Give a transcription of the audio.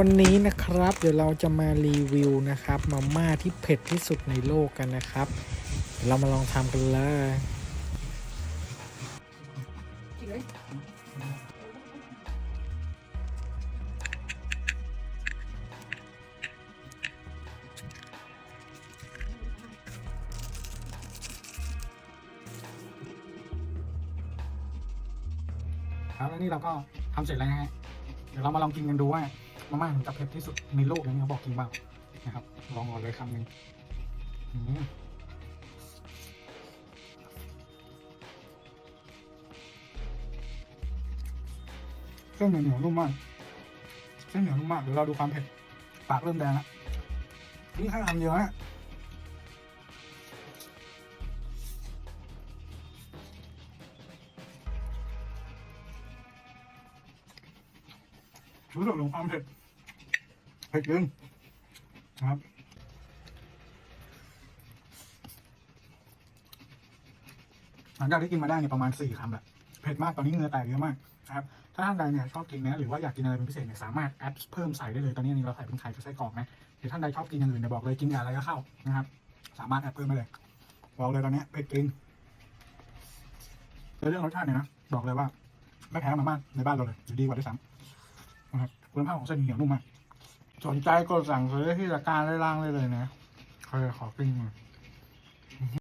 วันนี้นะครับเดี๋ยวเราจะมารีวิวนะครับมาม่าที่เผ็ดที่สุดในโลกกันนะครับ เรามาลองทำกันเลยครับแล้วนี่เราก็ทำเสร็จแล้วนะฮะ ดี๋ยวเรามาลองกินกันดูว่ามาม่าจะเผ็ดที่สุดในโลกนี้เขาบอกจริงเปล่านะครับ ลองก่อนเลยคำหนึ่งเส้นเหนียวเหนียวนุ่มมาก เส้นเหนียวนุ่มมาก เดี๋ยวเราดูความเผ็ด ปากเริ่มแดงแล้วนี่ข้าวทำเยอะ รู้สึกถึงความเผ็ดเผ็ดจริงนะครับหลังจากที่กินมาได้เนี่ยประมาณสี่คำแหละเผ็ดมากตอนนี้เหงื่อแตกเยอะมากนะครับถ้าท่านใดเนี่ยชอบกินเนื้อหรือว่าอยากกินอะไรเป็นพิเศษเนี่ยสามารถแอดเพิ่มใส่ได้เลยตอนนี้นนี้เราใส่เป็นไข่กับไส้กรอกนะหรือท่านใดชอบกินอย่างอื่นเนี่ยบอกเลยกินอะไรก็เข้านะครับ สามารถแอดเพิ่มได้เลยบอกเลยตอนนี้เผ็ดจริงแต่เรื่องรสชาติเนี่ยนะบอกเลยว่าไม่แพ้มาม่าในบ้านเราเลยดีกว่าด้วยซ้ำ นะครับคุณภาพของเส้นเหนียวนุ่มมากสนใจกดสั่งซื้อที่ตะการได้ล่างได้เลยนะเคยขอปิ้งมา